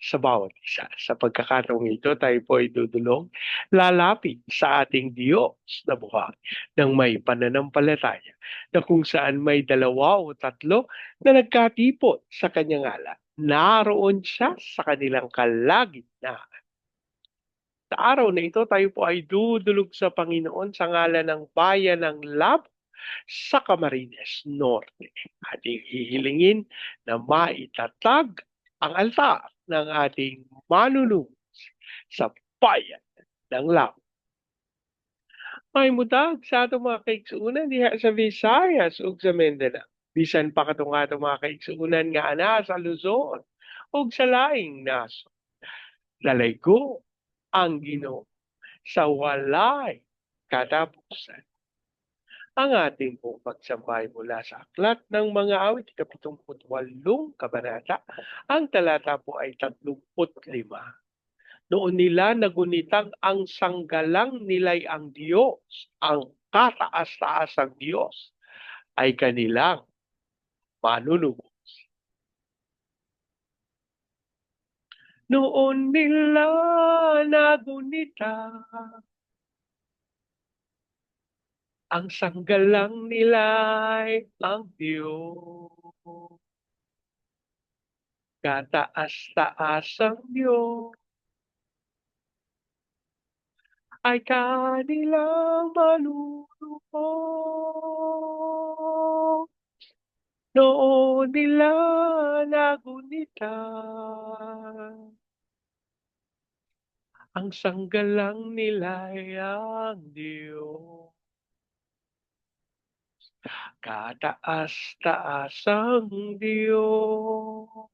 sa bawat isa. Sa pagkakataong ito, tayo po ay dudulong lalapit sa ating Diyos na buhay ng may pananampalataya na kung saan may dalawa o tatlo na nagkatipot sa kanyang ala. Naroon siya sa kanilang kalagitnaan. Sa araw na ito, tayo po ay dudulog sa Panginoon sa ngalan ng bayan ng Lab sa Camarines Norte. Ating hihilingin na maitatag ang altar ng ating manunubos sa bayan ng Lab. May mudag sa atong mga kaigsuunan diha sa Visayas ug sa Mindanao. Bisan pa katong atong mga kaigsuunan nga ana sa Luzon ug sa laing naso. Lalaygo ang Ginoo sa walay katapusan ang ating pong pagsambay mula sa aklat ng mga awit, kapitumput walong kabanata. Ang talata po ay tatlumput lima. Noon nila nagunitang ang sanggalang nilay ang Diyos, ang kataas-taas ang Diyos, ay kanilang manunubos. Noon nila nagunita ang sanggalang nila'y ang Diyos. Kataas-taas ang Diyos ay kanilang manunubos. Noon nila nagunita ang sanggalang nila'y ang Diyos. Kataas-taas ang Diyos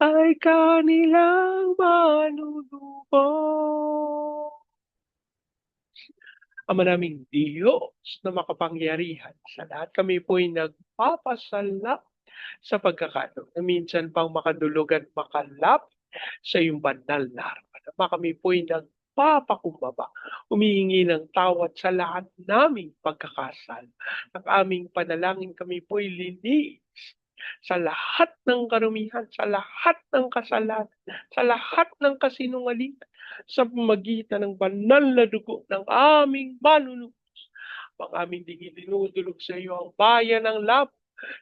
ay kanilang manunubos. Ama naming Diyos na makapangyarihan sa lahat kami po'y nagpapasala sa pagkakataon na minsan pang makadulog at makalap sa iyong banal na harapan. Ama kami po'y nagpapakumbaba, humihingi ng tawad sa lahat naming pagkakasal. Ang aming panalangin kami po'y linis sa lahat ng karumihan, sa lahat ng kasalanan, sa lahat ng kasinungalingan, sa pamagitan ng banal na dugo ng aming manunubos. Ang aming dinudulog sa iyo ang bayan ng Lab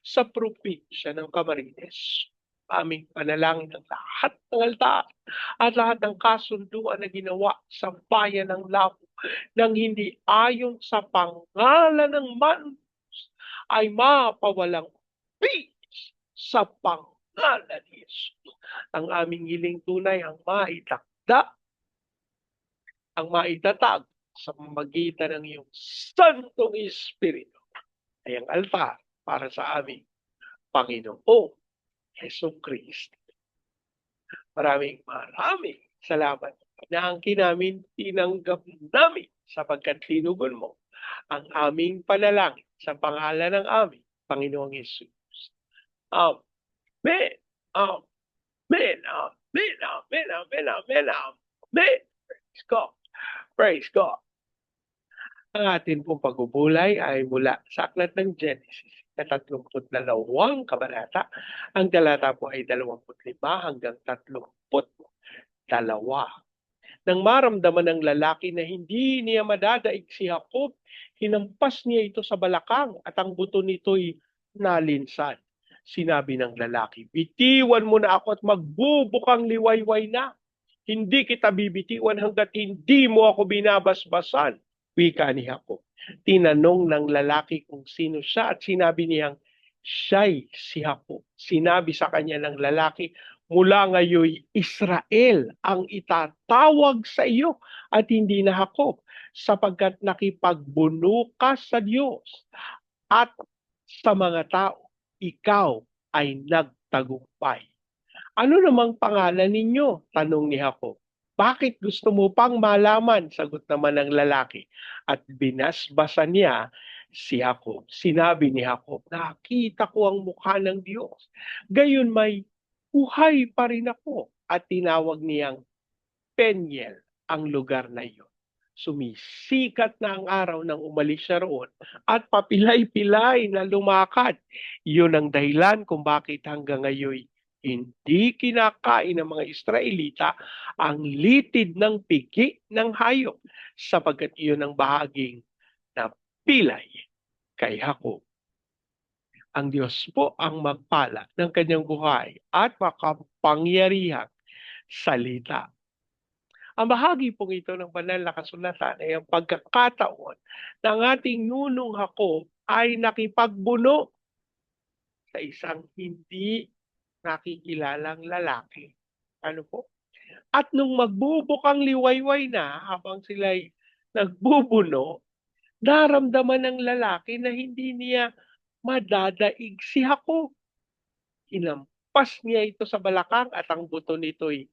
sa probinsya ng Camarines. Aming panalangin ng lahat ng altar at lahat ng kasunduan na ginawa sa bayan ng Labo nang hindi ayon sa pangalan ng manunubos ay mapawalang peace sa pangalan ni Jesus. Ang aming hiling tunay ang maitakda, ang maitatag sa magitan ng iyong Santong Espiritu ay ang altar para sa aming Panginoong Yeso Kristo. Maraming maraming salamat na ang kinamin tinanggap namin sapagkat tinugon mo ang aming panalangin sa pangalan ng aming Panginoong Yesus. Amen. Amen. Amen. Amen. Amen. Amen. Amen. Praise God. Praise God. Ang atin pong pagbubulay ay mula sa aklat ng Genesis, na lawang kabanata. Ang talata po ay 25 hanggang 30 dalawa. Nang maramdaman ng lalaki na hindi niya madadaig si Jacob, hinampas niya ito sa balakang at ang buto nito'y nalinsan. Sinabi ng lalaki, bitiwan mo na ako at magbubukang liwayway na. Hindi kita bibitiwan hanggat hindi mo ako binabasbasan. Wika ni Jacob. Tinanong ng lalaki kung sino siya at sinabi niyang siya'y si Jacob. Sinabi sa kanya ng lalaki, mula ngayon Israel ang itatawag sa iyo at hindi na Jacob sapagkat nakipagbuno ka sa Diyos at sa mga tao, ikaw ay nagtagumpay. Ano namang pangalan ninyo? Tanong ni Jacob. Bakit gusto mo pang malaman? Sagot naman ng lalaki. At binasbasan niya si Jacob. Sinabi ni Jacob, nakita ko ang mukha ng Diyos. Gayon may buhay pa rin ako. At tinawag niyang Peniel ang lugar na iyon. Sumisikat na ang araw nang umalis siya roon at papilay-pilay na lumakad. Yun ang dahilan kung bakit hanggang ngayon hindi kinakain ng mga Israelita ang litid ng pigi ng hayop sapagkat iyon ang bahaging na pilay kay Jacob. Ang Diyos po ang magpala ng kanyang buhay at makapangyarihang salita. Ang bahagi pong ito ng banal na kasulatan ay ang pagkakataon ng ating nunong Jacob ay nakipagbuno sa isang hindi nakikilalang lalaki. Ano po? At nung magbubukang liwayway na habang sila'y nagbubuno, naramdaman ng lalaki na hindi niya madadaig si Jacob. Inampas niya ito sa balakang at ang buto nito'y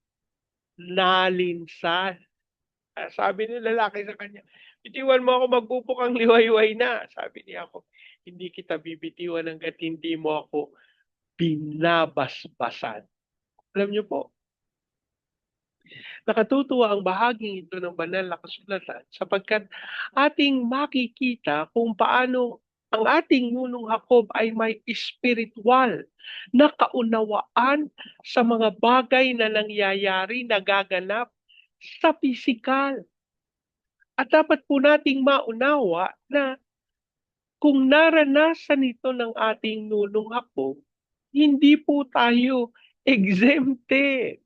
nalinsan. Ah, sabi ng lalaki sa kanya, bitiwan mo ako magbubukang liwayway na. Sabi niya ako, hindi kita bibitiwan hanggat hindi mo ako binabasbasan. Alam niyo po, nakatutuwa ang bahaging ito ng banal na kasulatan sapagkat ating makikita kung paano ang ating nunong Jacob ay may spiritual na kaunawaan sa mga bagay na nangyayari, nagaganap sa pisikal. At dapat po nating maunawa na kung naranasan ito ng ating nunong Jacob, hindi po tayo exempted.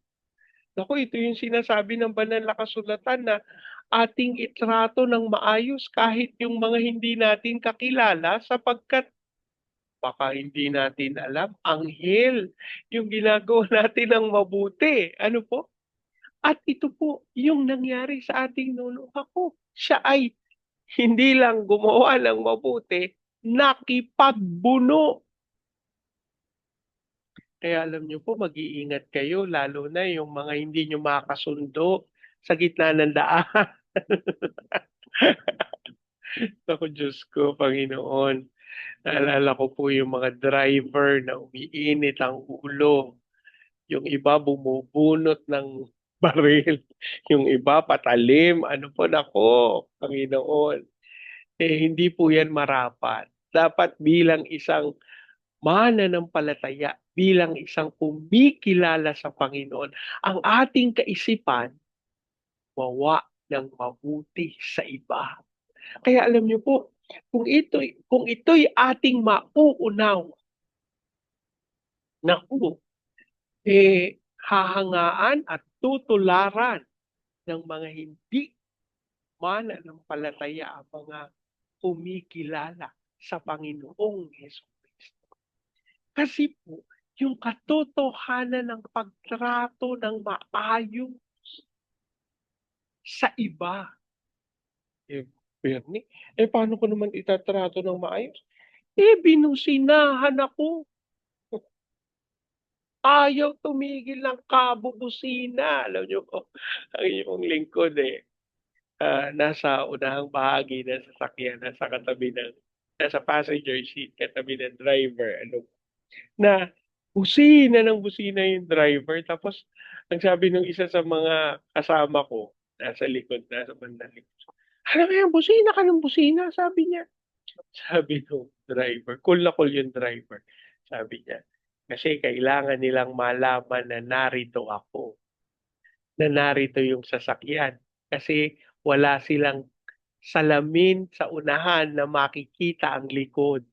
Naku, ito yung sinasabi ng banal na kasulatan na ating itrato ng maayos kahit yung mga hindi natin kakilala sapagkat baka hindi natin alam, anghel yung ginagawa natin ng mabuti. Ano po? At ito po yung nangyari sa ating nuno ako. Siya ay hindi lang gumawa ng mabuti, nakipagbuno. Kaya alam niyo po, mag-iingat kayo, lalo na yung mga hindi nyo makasundo sa gitna ng daan. Ako, Diyos ko, Panginoon. Naalala ko po yung mga driver na umiinit ang ulo. Yung iba bumubunot ng baril. Yung iba patalim. Ano po, nako, Panginoon. Eh, hindi po yan marapat. Dapat bilang isang mananampalataya, bilang isang kumikilala sa Panginoon, ang ating kaisipan, mawa ng mabuti sa iba. Kaya alam niyo po, kung ito kung ito'y ating mauunaw, naku, eh, hahangaan at tutularan ng mga hindi mananampalataya ang mga kumikilala sa Panginoong Kristo. Kasi po, yung katotohanan ng pagtrato ng maayos sa iba. Eh, Bernie, eh paano ko naman itatrato ng maayos? Eh, binusinahan ako. Ayaw tumigil ng kabubusina. Alam niyo po, ang iyong lingkod eh, uh, nasa unahang bahagi ng sasakyan, nasa katabi ng, nasa passenger seat, katabi ng driver. Ano, na busina ng busina yung driver. Tapos, ang sabi ng isa sa mga kasama ko, nasa likod, nasa bandang likod. Ano kaya, busina ka ng busina, sabi niya. Sabi ng driver, cool na cool yung driver. Sabi niya, kasi kailangan nilang malaman na narito ako. Na narito yung sasakyan. Kasi wala silang salamin sa unahan na makikita ang likod.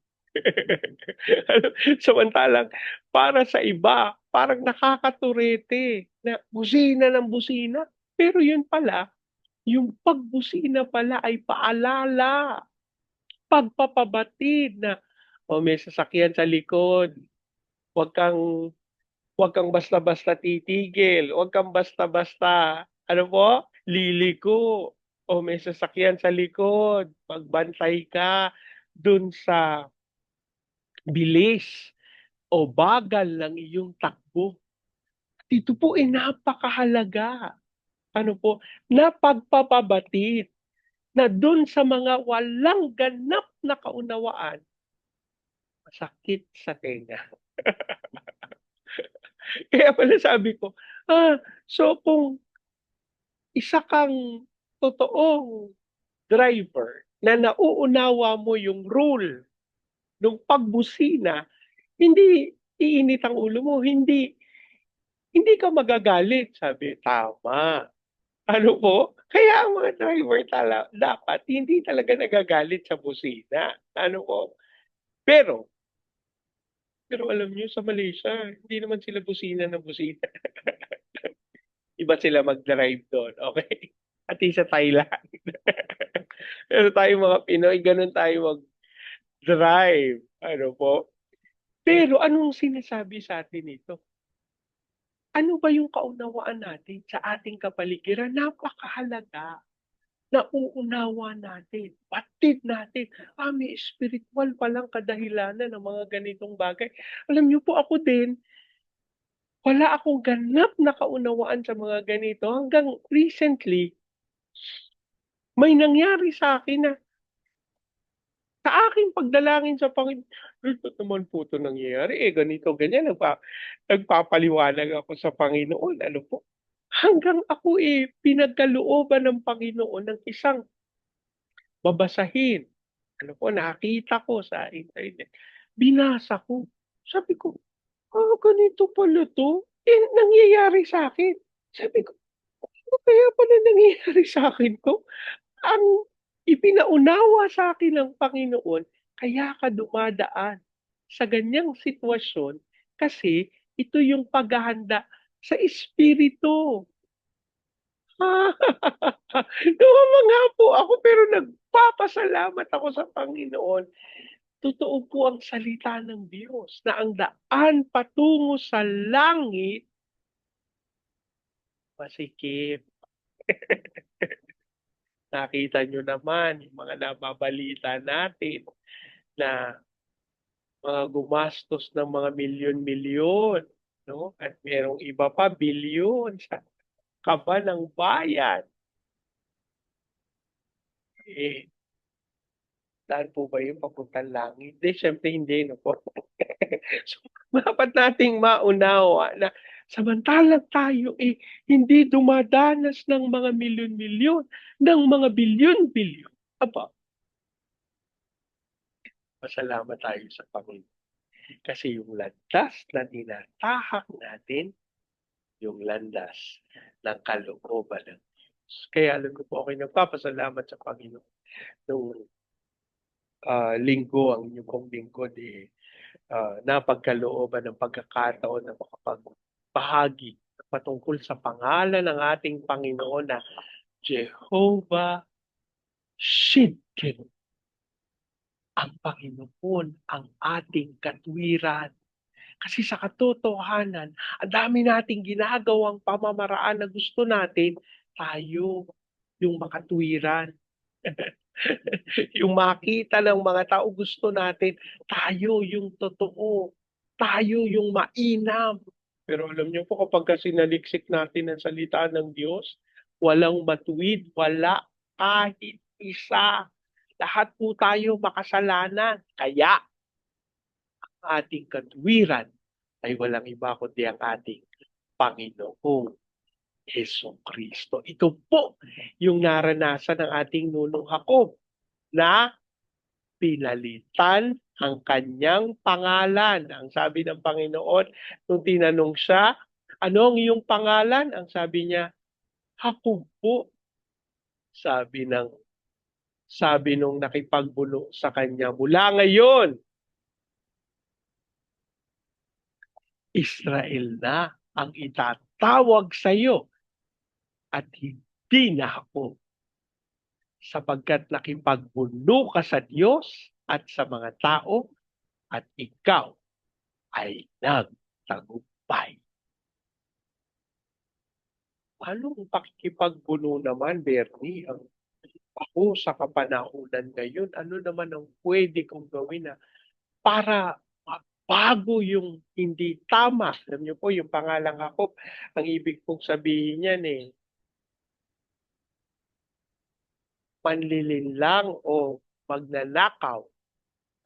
Samantalang para sa iba, parang nakakaturete na busina ng busina. Pero yun pala, yung pagbusina pala ay paalala, pagpapabatid na o oh, may sasakyan sa likod. Huwag kang huwag kang basta-basta titigil, huwag kang basta-basta ano po? Liliko. O may sasakyan sa likod, pagbantay ka dun sa bilis o bagal ng iyong takbo. Ito po ay napakahalaga ano po, na pagpapabatid na dun sa mga walang ganap na kaunawaan, masakit sa tenga. Kaya pala sabi ko, ah, so kung isa kang totoong driver na nauunawa mo yung rule ng pagbusina, hindi iinit ang ulo mo, hindi hindi ka magagalit. Sabi, tama. Ano po? Kaya ang mga driver tala, dapat hindi talaga nagagalit sa busina. Ano po? Pero, pero alam niyo sa Malaysia, hindi naman sila busina ng busina. Iba sila mag-drive doon, okay? At sa Thailand. pero tayo mga Pinoy, ganun tayo mag-drive. Ano po? Pero anong sinasabi sa atin ito? Ano ba yung kaunawaan natin sa ating kapaligiran? Napakahalaga na uunawa natin, batid natin, ah, may spiritual palang kadahilanan ng mga ganitong bagay. Alam niyo po ako din, wala akong ganap na kaunawaan sa mga ganito hanggang recently, may nangyari sa akin na sa aking pagdalangin sa Panginoon, ba't naman po ito nangyayari? Eh, ganito, ganyan. Nagpa, nagpapaliwanag ako sa Panginoon. Ano po? Hanggang ako eh, pinagkalooban ng Panginoon ng isang babasahin. Ano po, nakita ko sa internet. Binasa ko. Sabi ko, ah, ganito pala to. Eh, nangyayari sa akin. Sabi ko, ano kaya pala nangyayari sa akin to? Ang ipinaunawa sa akin ng Panginoon, kaya ka dumadaan sa ganyang sitwasyon kasi ito yung paghahanda sa Espiritu. Nawawa nga po ako pero nagpapasalamat ako sa Panginoon. Totoo po ang salita ng Diyos na ang daan patungo sa langit masikip. Nakita nyo naman yung mga nababalita natin na mga gumastos ng mga milyon-milyon, no? At merong iba pa bilyon sa kaba ng bayan. Eh, saan po ba yung papuntang langit? Hindi, syempre hindi, no po. so, dapat nating maunawa na Samantalang tayo eh hindi dumadanas ng mga milyon-milyon, ng mga bilyon-bilyon. Aba, masalamat tayo sa Panginoon. Kasi yung landas na tinatahak natin, yung landas ng kalooban ng Diyos. Kaya alam ko po, okay, nagpapasalamat sa Panginoon. Nung uh, linggo, ang inyong kong lingkod, eh, uh, napagkalooban ng pagkakataon na makapag bahagi patungkol sa pangalan ng ating Panginoon na Jehovah Shidkin. Ang Panginoon ang ating katwiran. Kasi sa katotohanan, ang dami nating ginagawang pamamaraan na gusto natin, tayo yung makatwiran. yung makita ng mga tao gusto natin, tayo yung totoo. Tayo yung mainam. Pero alam niyo po kapag kasi naliksik natin ang salita ng Diyos, walang matuwid, wala kahit isa. Lahat po tayo makasalanan. Kaya ang ating katwiran ay walang iba kundi ang ating Panginoong Heso Kristo. Ito po yung naranasan ng ating nunong Jacob na pinalitan ang kanyang pangalan. Ang sabi ng Panginoon, nung tinanong siya, ano ang iyong pangalan? Ang sabi niya, Jacob po. Sabi ng sabi nung nakipagbulo sa kanya, mula ngayon, Israel na ang itatawag sa iyo at hindi na ako sapagkat nakipagbuno ka sa Diyos at sa mga tao at ikaw ay nagtagumpay. Anong pakikipagbuno naman, Bernie, ang ako sa kapanahunan ngayon, ano naman ang pwede kong gawin na para bago yung hindi tama. Alam niyo po, yung pangalang ako, ang ibig kong sabihin niyan eh, manlilinlang o magnanakaw.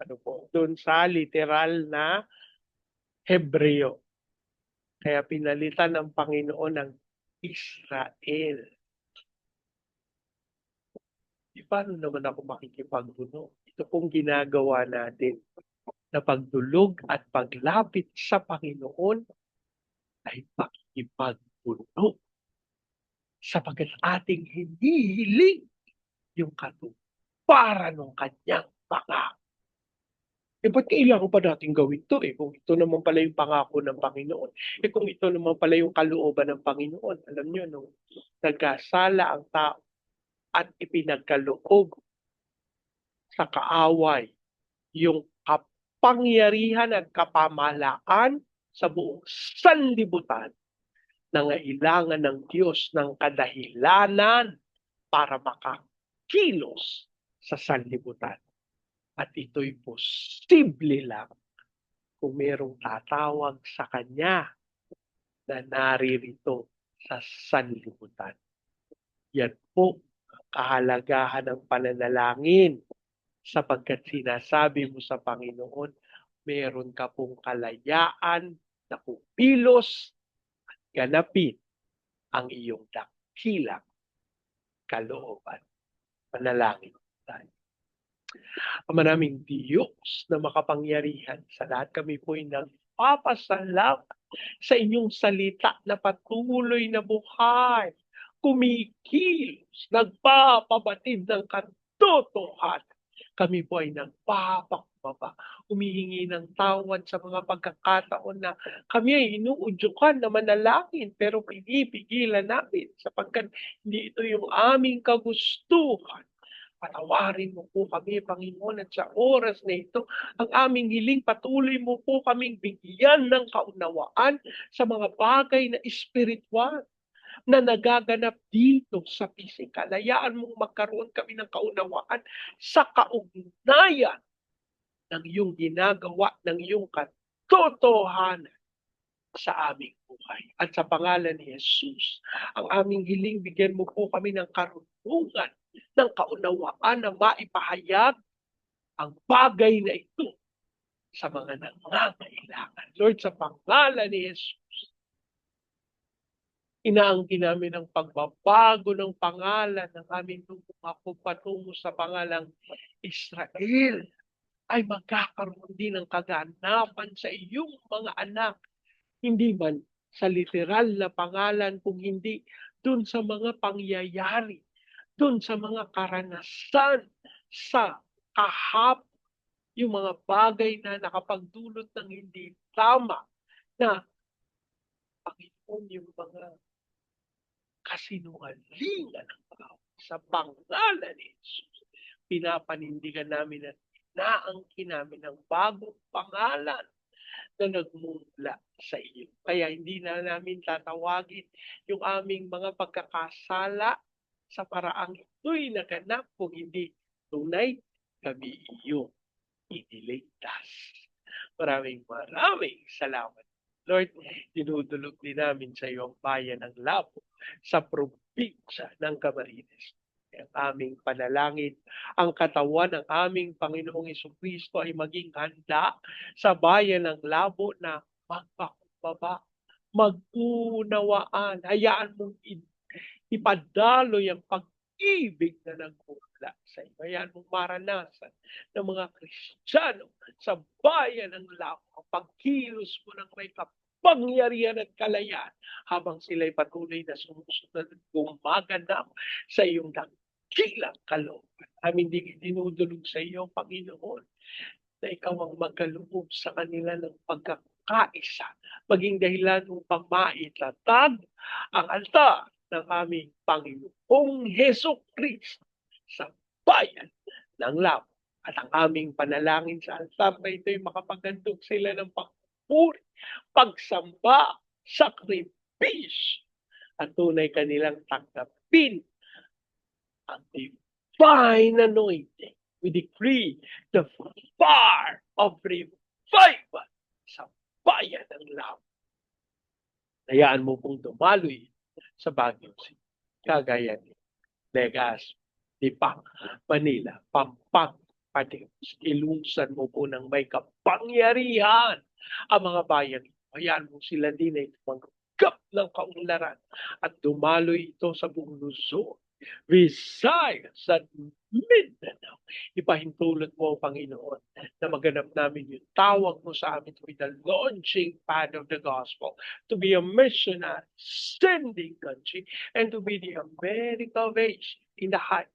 Ano po? Doon sa literal na Hebreo. Kaya pinalitan ng Panginoon ng Israel. Di paano naman ako makikipagbuno? Ito pong ginagawa natin na pagdulog at paglapit sa Panginoon ay pakikipagbuno sapagkat ating hinihiling yung katuparan ng kanyang pangako. Eh, ba't kailangan pa natin gawin to eh? Kung ito naman pala yung pangako ng Panginoon. Eh, kung ito naman pala yung kalooban ng Panginoon. Alam nyo, nung nagkasala ang tao at ipinagkaloob sa kaaway yung kapangyarihan at kapamalaan sa buong sanlibutan, nangailangan ng Diyos ng kadahilanan para makakilos sa sanlibutan. At ito'y posible lang kung merong tatawag sa Kanya na naririto sa sanlibutan. Yan po ang kahalagahan ng pananalangin sapagkat sinasabi mo sa Panginoon, meron ka pong kalayaan na pupilos at ganapin ang iyong dakilang kalooban. Panalangin tayo. Ama naming Diyos na makapangyarihan sa lahat kami po ay nagpapasalamat sa inyong salita na patuloy na buhay, kumikilos, nagpapabatid ng katotohanan. Kami po ay nagpapakbaba, humihingi ng tawad sa mga pagkakataon na kami ay inuudyukan na manalangin pero pinipigilan namin sapagkat hindi ito yung aming kagustuhan. Patawarin mo po kami, Panginoon, at sa oras na ito, ang aming hiling patuloy mo po kaming bigyan ng kaunawaan sa mga bagay na espiritual na nagaganap dito sa physical. Hayaan mong magkaroon kami ng kaunawaan sa kaugnayan ng iyong ginagawa, ng iyong katotohanan sa aming buhay. At sa pangalan ni Jesus, ang aming hiling, bigyan mo po kami ng karunungan, ng kaunawaan na maipahayag ang bagay na ito sa mga nangangailangan. Lord, sa pangalan ni Jesus, inaangkin namin ang pagbabago ng pangalan ng aming ako patungo sa pangalang Israel ay magkakaroon din ng kaganapan sa iyong mga anak. Hindi man sa literal na pangalan, kung hindi dun sa mga pangyayari, dun sa mga karanasan sa kahap, yung mga bagay na nakapagdulot ng hindi tama na Panginoon yung mga kasinungalingan ng tao sa pangalan ni Jesus. Pinapanindigan namin at inaangkin namin ang bagong pangalan na nagmula sa iyo. Kaya hindi na namin tatawagin yung aming mga pagkakasala sa paraang ito'y naganap kung hindi tunay kami iyo iniligtas. Maraming maraming salamat. Lord, dinudulog din namin sa iyo ang bayan ng Lapo sa probinsya ng Camarines. Ang aming panalangin, ang katawan ng aming Panginoong Kristo ay maging handa sa bayan ng Labo na magpakumbaba, mag-unawaan, hayaan mong ipadaloy ang pag-ibig na nagmula sa iyo. Hayaan mong maranasan ng mga Kristiyano sa bayan ng Labo, ang pagkilos mo ng may kapangyarihan at kalayaan habang sila'y patuloy na sumusunod at gumaganap sa iyong dakilang kalooban. Amin din dinudulog sa iyo, Panginoon, na ikaw ang magkaloob sa kanila ng pagkakaisa, maging dahilan upang maitatag ang altar ng aming Panginoong Heso Kristo sa bayan ng Labo. At ang aming panalangin sa altar na ito'y makapagandog sila ng pagpuri, pagsamba, sakripisyo, at tunay kanilang tanggapin ang divine anointing. We decree the fire of revival sa bayan ng Labo. Hayaan mo pong dumaloy sa Baguio City. Kagaya ni Legazpi, Dipang, Manila, Pampanga, Pateos. Ilungsan mo po ng may kapangyarihan ang mga bayan. Hayaan mo sila din ay tumanggap ng kaunlaran at dumaloy ito sa buong Luzon, Visayas at Mindanao. Ipahintulot mo, Panginoon, na maganap namin yung tawag mo sa amin to be the launching pad of the gospel, to be a missionary, sending country, and to be the America of Asia in the height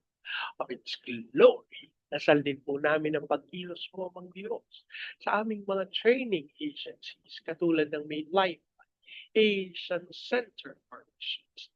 of its glory. Dasal din po namin ang pagkilos mo, Mang Diyos, sa aming mga training agencies, katulad ng Made Life, Asian Center for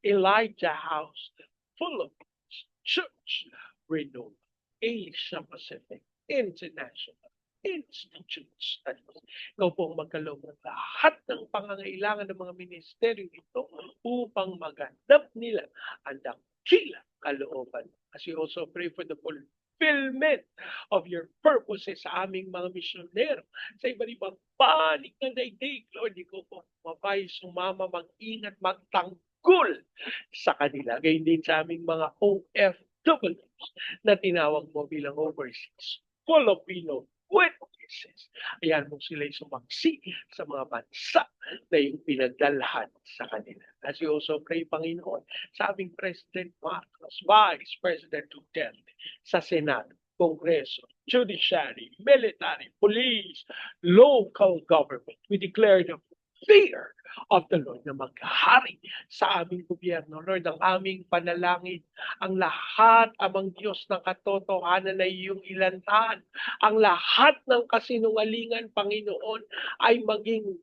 Elijah House, Philippines, Church, Renewal, Asia Pacific, International, Institute Studies. Ikaw po magkaloob ng lahat ng pangangailangan ng mga ministeryo ito upang maganap nila ang dakilang kalooban. As we also pray for the fulfillment of your purposes sa aming mga misyonero sa iba't ibang panig ng daigdig. Lord, ko po mabay sumama, mag-ingat, magtanggol sa kanila. Gayun din sa aming mga OFWs na tinawag mo bilang overseas Filipino witnesses. Ayan mo sila'y sumaksi sa mga bansa na yung pinagdalhan sa kanila. As you also pray, Panginoon, sa aming President Marcos, Vice President Duterte, sa Senado, Kongreso, Judiciary, Military, Police, Local Government, we declare the fear of the Lord na maghari sa aming gobyerno. Lord, ang aming panalangin, ang lahat amang Diyos ng katotohanan na iyong ilantahan, ang lahat ng kasinungalingan, Panginoon, ay maging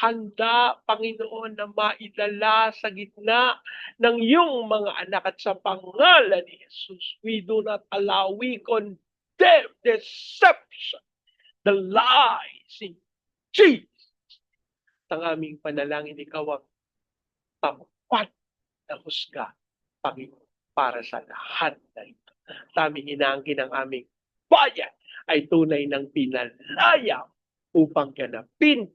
handa, Panginoon, na maidala sa gitna ng iyong mga anak at sa pangalan ni Jesus. We do not allow, we condemn deception, the lies in Jesus ang aming panalangin, ikaw ang tapat na husga, Panginoon, para sa lahat na ito. Sa aming inaangkin ng aming bayan ay tunay ng pinalaya upang ganapin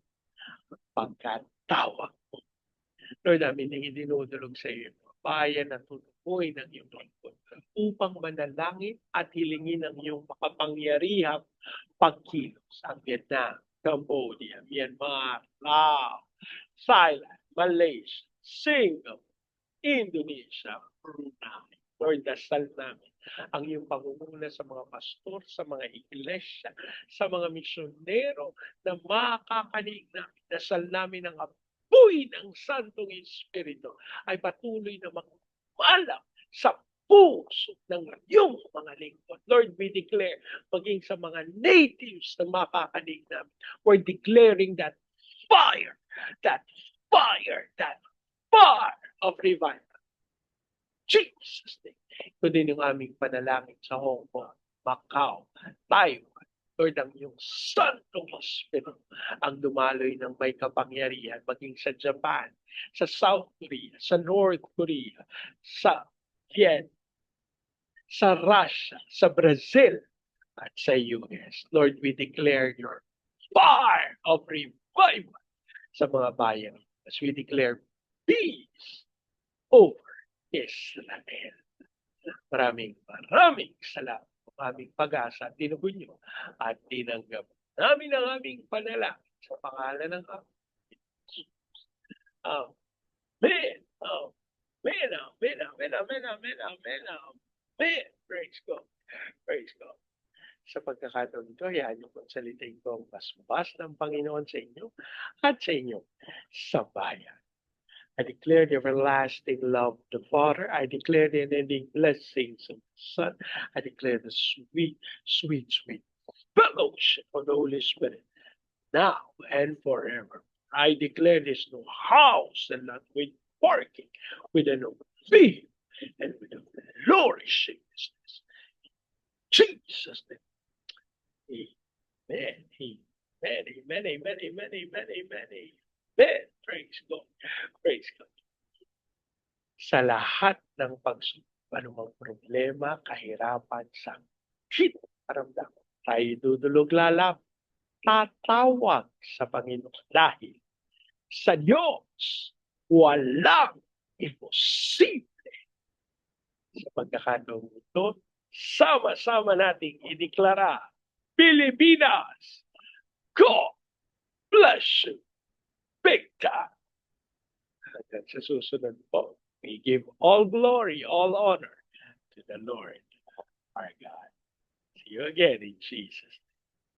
ang pagkatawag mo. Lord, namin ang idinudulog sa iyo, bayan na tutukoy ng iyong lingkod upang manalangin at hilingin ang iyong makapangyarihang pagkilos ang Vietnam, Cambodia, Myanmar, Laos, Thailand, Malaysia, Singapore, Indonesia, Brunei. Lord, dasal namin ang iyong pangunguna sa mga pastor, sa mga iglesia, sa mga misyonero na makakanig namin. Dasal namin ang apoy ng Santong Espiritu ay patuloy na magmalam sa puso ng iyong mga lingkod. Lord, we declare, maging sa mga natives na makakanig namin, we're declaring that fire, that fire, that fire of revival. Jesus name. Ito din yung aming panalangin sa Hong Kong, Macau, Taiwan. Lord, ang iyong Santong Espiritu ang dumaloy ng may kapangyarihan maging sa Japan, sa South Korea, sa North Korea, sa Vietnam, sa Russia, sa Brazil, at sa US. Lord, we declare your fire of revival sa mga bayan as we declare peace over Israel. Maraming maraming salamat aming pag-asa at tinugon nyo at tinanggap namin ang aming panalangin sa pangalan ng aming Jesus. Amen. Amen. Amen. Amen. Amen. Amen. Amen. Amen. Praise God. Praise God. Sa pagkakataon ito, hayaan niyo po salitain ko ang basbas ng Panginoon sa inyo at sa inyo sa bayan. I declare the everlasting love of the Father. I declare the unending blessings of the Son. I declare the sweet, sweet, sweet fellowship of the Holy Spirit now and forever. I declare this no house and not with parking, with an obedient and with a flourishing business. In Jesus' name. Amen. Amen. Amen. Amen. Amen. Amen. Amen. Amen. Praise God. Praise God. Sa lahat ng pagsubok, problema, kahirapan, sakit, karamdam, tayo dudulog lalap, tatawag sa Panginoon dahil sa Diyos walang imposible. Sa pagkakataong sama-sama nating ideklara, Pilipinas, God bless you. Big time. Hanggang sa susunod po, we give all glory, all honor to the Lord, our God. See you again in Jesus'